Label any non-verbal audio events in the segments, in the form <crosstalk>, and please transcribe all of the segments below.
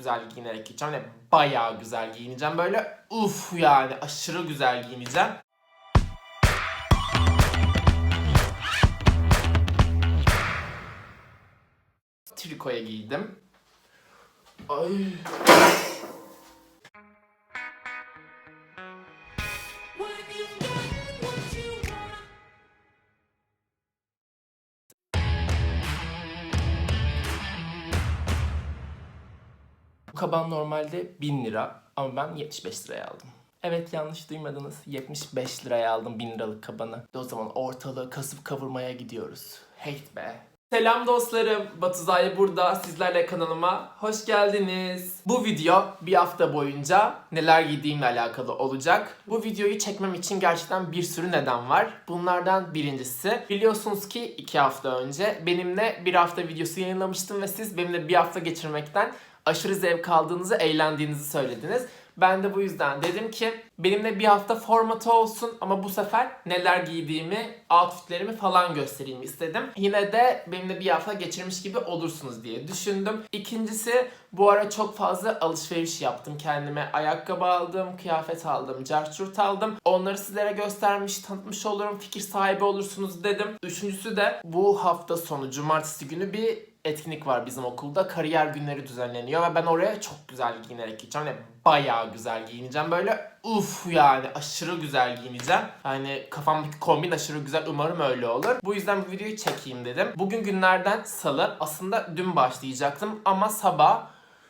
güzel giyinerek gideceğim. Hani bayağı güzel giyineceğim. Böyle uf yani aşırı güzel giyineceğim. Trikoya giydim. Ay. Kaban normalde 1000 lira ama ben 75 liraya aldım. Evet yanlış duymadınız. 75 liraya aldım 1000 liralık kabanı. O zaman ortalığı kasıp kavurmaya gidiyoruz. Hate be. Selam dostlarım. Batuzay burada. Sizlerle kanalıma hoş geldiniz. Bu video bir hafta boyunca neler giydiğimle alakalı olacak. Bu videoyu çekmem için gerçekten bir sürü neden var. Bunlardan birincisi biliyorsunuz ki iki hafta önce benimle bir hafta videosu yayınlamıştım ve siz benimle bir hafta geçirmekten aşırı zevk aldığınızı, eğlendiğinizi söylediniz. Ben de bu yüzden dedim ki benimle bir hafta formatı olsun ama bu sefer neler giydiğimi, outfitlerimi falan göstereyim istedim. Yine de benimle bir hafta geçirmiş gibi olursunuz diye düşündüm. İkincisi bu ara çok fazla alışveriş yaptım. Kendime ayakkabı aldım, kıyafet aldım, carçurt aldım. Onları sizlere göstermiş, tanıtmış olurum, fikir sahibi olursunuz dedim. Üçüncüsü de bu hafta sonu cumartesi günü bir etkinlik var bizim okulda. Kariyer günleri düzenleniyor ve ben oraya çok güzel giyinerek gideceğim. Yani bayağı güzel giyineceğim. Böyle uf yani aşırı güzel giyineceğim. Yani kafamdaki kombin aşırı güzel. Umarım öyle olur. Bu yüzden bu videoyu çekeyim dedim. Bugün günlerden salı. Aslında dün başlayacaktım ama sabah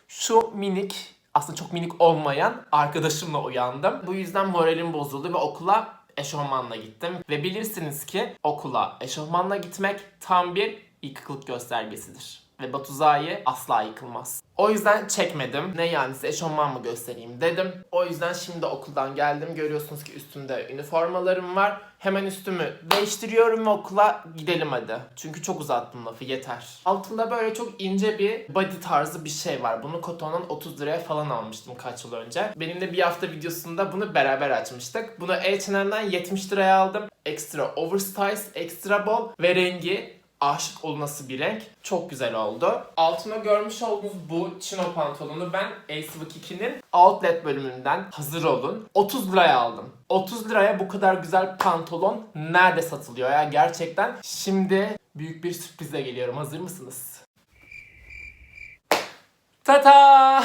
şu minik aslında çok minik olmayan arkadaşımla uyandım. Bu yüzden moralim bozuldu ve okula eşofmanla gittim. Ve bilirsiniz ki okula eşofmanla gitmek tam bir yıkıklık göstergesidir. Ve Batuzai asla yıkılmaz. O yüzden çekmedim. Ne yani size eşofman mı göstereyim dedim. O yüzden şimdi okuldan geldim. Görüyorsunuz ki üstümde üniformalarım var. Hemen üstümü değiştiriyorum ve okula gidelim hadi. Çünkü çok uzattım lafı yeter. Altında böyle çok ince bir body tarzı bir şey var. Bunu Koton'dan 30 liraya falan almıştım kaç yıl önce. Benimle bir hafta videosunda bunu beraber açmıştık. Bunu H&M'den 70 liraya aldım. Ekstra oversize, ekstra bol ve rengi aşık olması bir renk. Çok güzel oldu. Altına görmüş olduğunuz bu chino pantolonu ben Acevik 2'nin outlet bölümünden hazır olun. 30 liraya aldım. 30 liraya bu kadar güzel pantolon nerede satılıyor ya gerçekten. Şimdi büyük bir sürprize geliyorum. Hazır mısınız? Tata!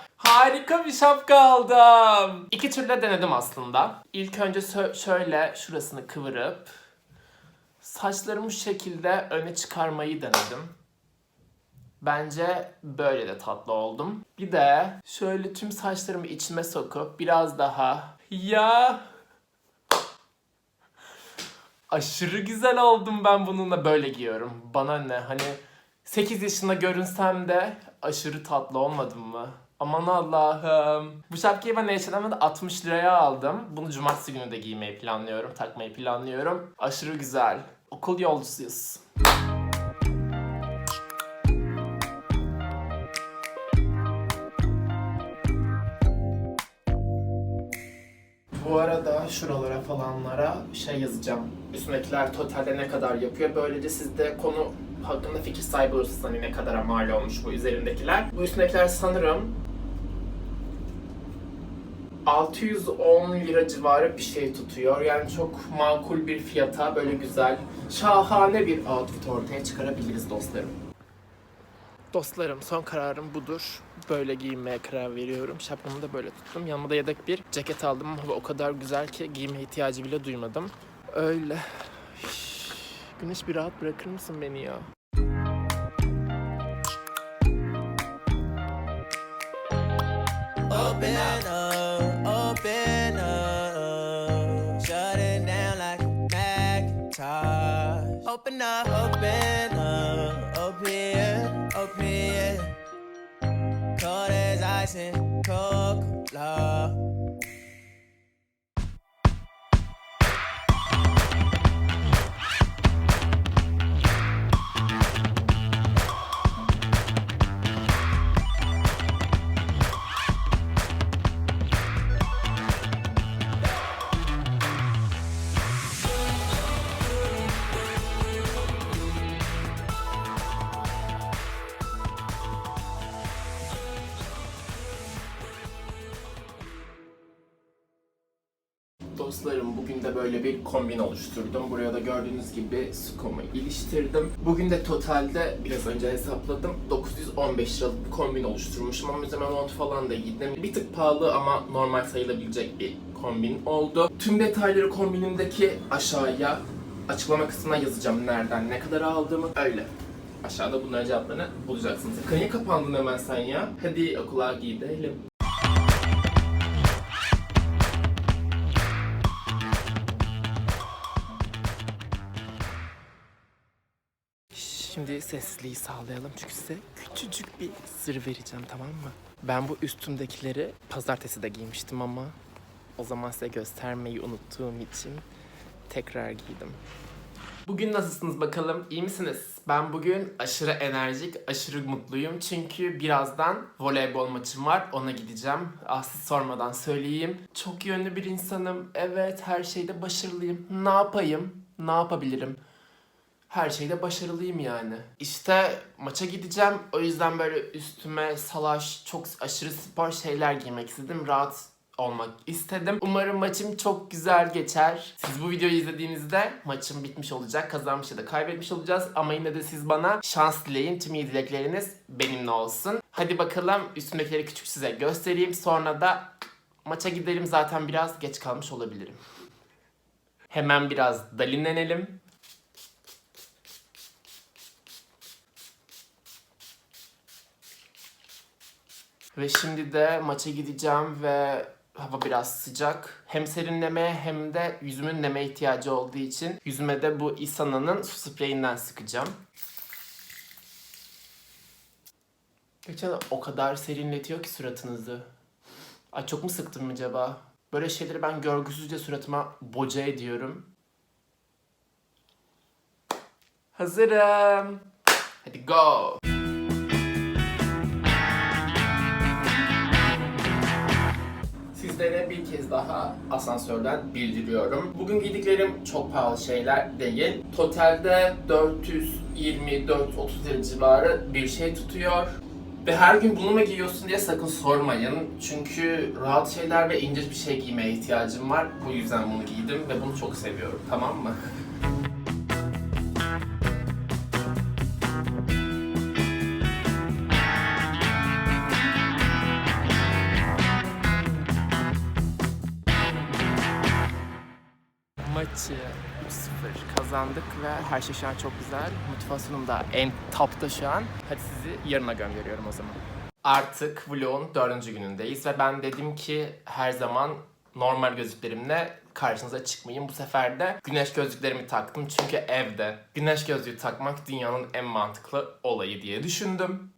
<laughs> Harika bir şapka aldım. İki türlü de denedim aslında. İlk önce şöyle şurasını kıvırıp saçlarımı şu şekilde öne çıkarmayı denedim. Bence böyle de tatlı oldum. Bir de şöyle tüm saçlarımı içime sokup biraz daha ya aşırı güzel oldum ben bununla böyle giyiyorum. Bana ne hani 8 yaşında görünsem de aşırı tatlı olmadım mı? Aman Allah'ım. Bu şapkayı ben H&M'de 60 liraya aldım. Bunu cumartesi günü de giymeyi planlıyorum, takmayı planlıyorum. Aşırı güzel. Okul yolcusuyuz. Bu arada şuralara falanlara şey yazacağım. Üstündekiler totalde ne kadar yapıyor. Böylece siz de konu hakkında fikir sahibi olursunuz. Hani ne kadara mal olmuş bu üzerindekiler. Bu üstündekiler sanırım 610 lira civarı bir şey tutuyor. Yani çok makul bir fiyata böyle güzel, şahane bir outfit ortaya çıkarabiliriz dostlarım. Dostlarım son kararım budur. Böyle giyinmeye karar veriyorum. Şapkamı da böyle tuttum. Yanıma da yedek bir ceket aldım ama hava o kadar güzel ki giyme ihtiyacı bile duymadım. Öyle. Güneş bir rahat bırakır mısın beni ya? Open up, Open up, open up, open here, open here. Cold as ice and Coca-Cola. De böyle bir kombin oluşturdum. Buraya da gördüğünüz gibi skomu iliştirdim. Bugün de totalde biraz önce hesapladım 915 liralık bir kombin oluşturmuşum ama üzerine mont falan da giydim. Bir tık pahalı ama normal sayılabilecek bir kombin oldu. Tüm detayları kombinimdeki aşağıya açıklama kısmına yazacağım nereden ne kadar aldığımı öyle. Aşağıda bunların cevaplarını bulacaksınız. Niye kapandın hemen sen ya? Hadi okula gidelim. Şimdi sessizliği sağlayalım çünkü size küçücük bir sır vereceğim tamam mı? Ben bu üstümdekileri pazartesi de giymiştim ama o zaman size göstermeyi unuttuğum için tekrar giydim. Bugün nasılsınız bakalım? İyi misiniz? Ben bugün aşırı enerjik, aşırı mutluyum. Çünkü birazdan voleybol maçım var. Ona gideceğim. Ah siz sormadan söyleyeyim. Çok yönlü bir insanım. Evet her şeyde başarılıyım. Ne yapayım? Ne yapabilirim? Her şeyde başarılıyım yani. İşte maça gideceğim. O yüzden böyle üstüme salaş, çok aşırı spor şeyler giymek istedim. Rahat olmak istedim. Umarım maçım çok güzel geçer. Siz bu videoyu izlediğinizde maçım bitmiş olacak. Kazanmış ya da kaybetmiş olacağız. Ama yine de siz bana şans dileyin. Tüm iyi dilekleriniz benimle olsun. Hadi bakalım üstümdekileri küçük size göstereyim. Sonra da maça gidelim. Zaten biraz geç kalmış olabilirim. Hemen biraz dalinlenelim. Ve şimdi de maça gideceğim ve hava biraz sıcak. Hem serinlemeye hem de yüzümün neme ihtiyacı olduğu için yüzüme de bu Isana'nın su spreyinden sıkacağım. Geçen o kadar serinletiyor ki suratınızı. Ay çok mu sıktım acaba? Böyle şeyleri ben görgüsüzce suratıma boca ediyorum. Hazırım. Hadi go. Sizlere bir kez daha asansörden bildiriyorum. Bugün giydiklerim çok pahalı şeyler değil. Totalde 420-430 lira civarı bir şey tutuyor. Ve her gün bunu mu giyiyorsun diye sakın sormayın. Çünkü rahat şeyler ve ince bir şey giymeye ihtiyacım var. Bu yüzden bunu giydim ve bunu çok seviyorum. Tamam mı? <laughs> Maçı 3-0 kazandık ve her şey şu an çok güzel. Motivasyonum da en topta şu an. Hadi sizi yarına gönderiyorum o zaman. Artık vlogun dördüncü günündeyiz ve ben dedim ki her zaman normal gözlüklerimle karşınıza çıkmayayım. Bu sefer de güneş gözlüklerimi taktım çünkü evde güneş gözlüğü takmak dünyanın en mantıklı olayı diye düşündüm.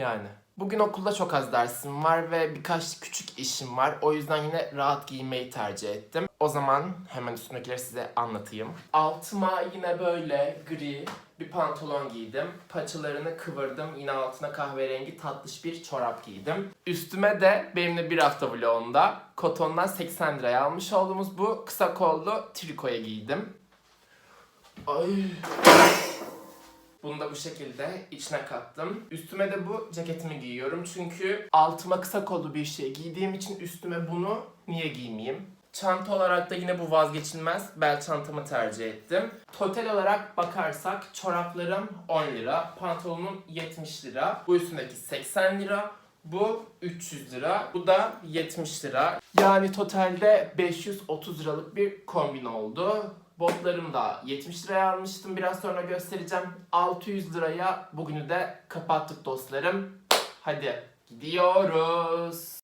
Yani. Bugün okulda çok az dersim var ve birkaç küçük işim var. O yüzden yine rahat giyinmeyi tercih ettim. O zaman hemen üstündekileri size anlatayım. Altıma yine böyle gri bir pantolon giydim. Paçalarını kıvırdım. Yine altına kahverengi tatlış bir çorap giydim. Üstüme de benimle bir hafta vlogunda kotondan 80 liraya almış olduğumuz bu kısa kollu trikoya giydim. Ay. Bu şekilde içine kattım. Üstüme de bu ceketimi giyiyorum çünkü altıma kısa kollu bir şey giydiğim için üstüme bunu niye giymeyeyim? Çanta olarak da yine bu vazgeçilmez bel çantamı tercih ettim. Total olarak bakarsak çoraplarım 10 lira, pantolonum 70 lira, bu üstündeki 80 lira, bu 300 lira, bu da 70 lira. Yani totalde 530 liralık bir kombin oldu. Botlarım da 70 liraya almıştım. Biraz sonra göstereceğim. 600 liraya bugünü de kapattık dostlarım. Hadi gidiyoruz.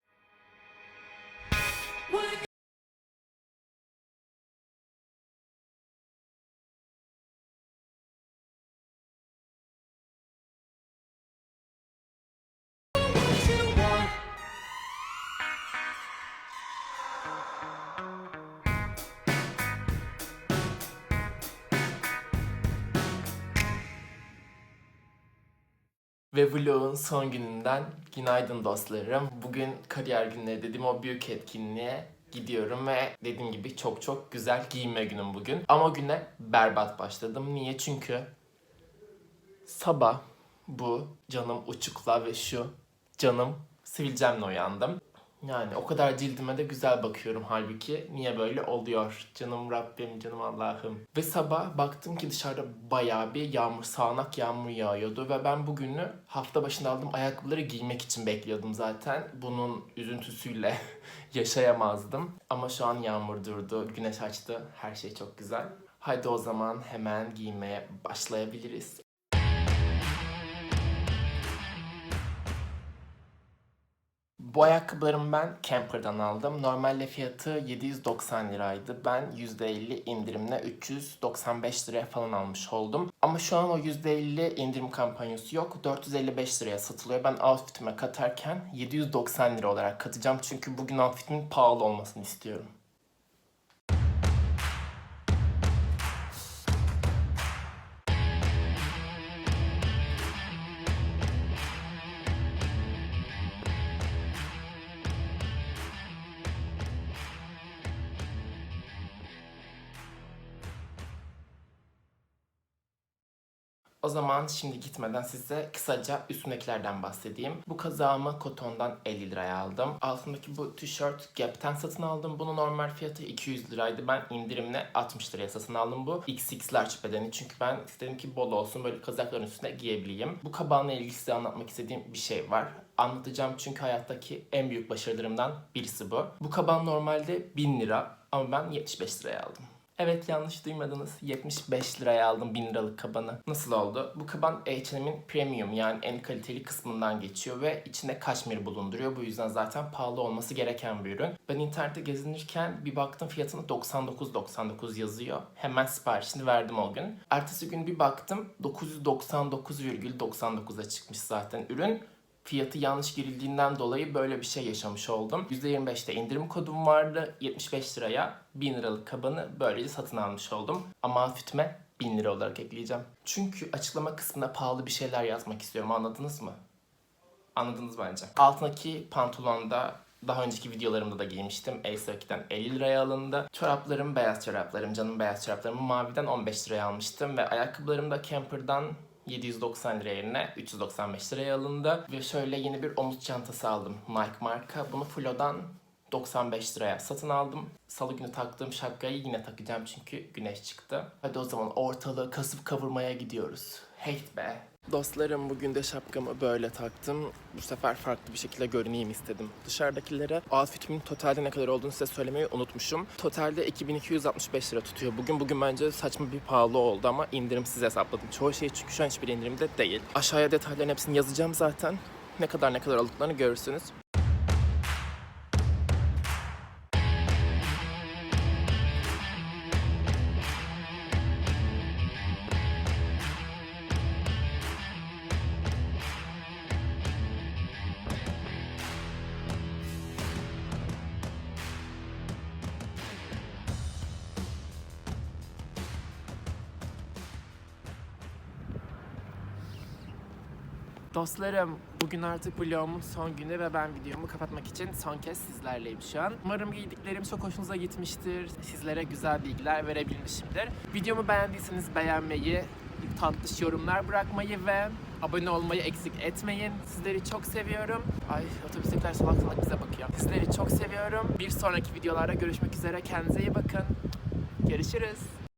Ve vlogun son gününden günaydın dostlarım. Bugün kariyer günleri dediğim o büyük etkinliğe gidiyorum ve dediğim gibi çok çok güzel giyinme günüm bugün. Ama güne berbat başladım. Niye? Çünkü sabah bu canım uçukla ve şu canım sivilcemle uyandım. Yani o kadar cildime de güzel bakıyorum halbuki. Niye böyle oluyor? Canım Rabbim, canım Allah'ım. Ve sabah baktım ki dışarıda bayağı bir yağmur, sağanak yağmur yağıyordu. Ve ben bugünü hafta başında aldığım ayakkabıları giymek için bekliyordum zaten. Bunun üzüntüsüyle <laughs> yaşayamazdım. Ama şu an yağmur durdu, güneş açtı. Her şey çok güzel. Haydi o zaman hemen giymeye başlayabiliriz. Bu ayakkabılarımı ben Camper'dan aldım. Normalde fiyatı 790 liraydı. Ben %50 indirimle 395 liraya falan almış oldum. Ama şu an o %50 indirim kampanyası yok. 455 liraya satılıyor. Ben outfitime katarken 790 lira olarak katacağım. Çünkü bugün outfitimin pahalı olmasını istiyorum. O zaman şimdi gitmeden size kısaca üstündekilerden bahsedeyim. Bu kazağımı kotondan 50 liraya aldım. Altındaki bu tişört Gap'ten satın aldım. Bunun normal fiyatı 200 liraydı. Ben indirimle 60 liraya satın aldım bu. XX large bedeni çünkü ben istedim ki bol olsun böyle kazakların üstüne giyebileyim. Bu kabanla ilgili size anlatmak istediğim bir şey var. Anlatacağım çünkü hayattaki en büyük başarılarımdan birisi bu. Bu kaban normalde 1000 lira ama ben 75 liraya aldım. Evet yanlış duymadınız. 75 liraya aldım 1000 liralık kabanı. Nasıl oldu? Bu kaban H&M'in premium yani en kaliteli kısmından geçiyor ve içinde kaşmir bulunduruyor. Bu yüzden zaten pahalı olması gereken bir ürün. Ben internette gezinirken bir baktım fiyatını 99.99 yazıyor. Hemen siparişini verdim o gün. Ertesi gün bir baktım 999,99'a çıkmış zaten ürün fiyatı yanlış girildiğinden dolayı böyle bir şey yaşamış oldum. %25'te indirim kodum vardı. 75 liraya 1000 liralık kabanı böylece satın almış oldum. Ama outfitime 1000 lira olarak ekleyeceğim. Çünkü açıklama kısmına pahalı bir şeyler yazmak istiyorum anladınız mı? Anladınız bence. Altındaki pantolonda daha önceki videolarımda da giymiştim. Ace 50 liraya alındı. Çoraplarım beyaz çoraplarım, canım beyaz çoraplarımı maviden 15 liraya almıştım. Ve ayakkabılarım da Camper'dan 790 lira yerine 395 liraya alındı. Ve şöyle yeni bir omuz çantası aldım. Nike marka. Bunu Flo'dan 95 liraya satın aldım. Salı günü taktığım şapkayı yine takacağım çünkü güneş çıktı. Hadi o zaman ortalığı kasıp kavurmaya gidiyoruz. Hate be. Dostlarım bugün de şapkamı böyle taktım. Bu sefer farklı bir şekilde görüneyim istedim. Dışarıdakilere outfitimin totalde ne kadar olduğunu size söylemeyi unutmuşum. Totalde 2265 lira tutuyor. Bugün bugün bence saçma bir pahalı oldu ama indirimsiz hesapladım. Çoğu şey çünkü şu an hiçbir indirimde değil. Aşağıya detayların hepsini yazacağım zaten. Ne kadar ne kadar aldıklarını görürsünüz. Dostlarım, bugün artık vlogumun son günü ve ben videomu kapatmak için son kez sizlerleyim şu an. Umarım giydiklerim çok hoşunuza gitmiştir. Sizlere güzel bilgiler verebilmişimdir. Videomu beğendiyseniz beğenmeyi, tatlış yorumlar bırakmayı ve abone olmayı eksik etmeyin. Sizleri çok seviyorum. Ay otobüstekiler salak salak bize bakıyor. Sizleri çok seviyorum. Bir sonraki videolarda görüşmek üzere. Kendinize iyi bakın. Görüşürüz.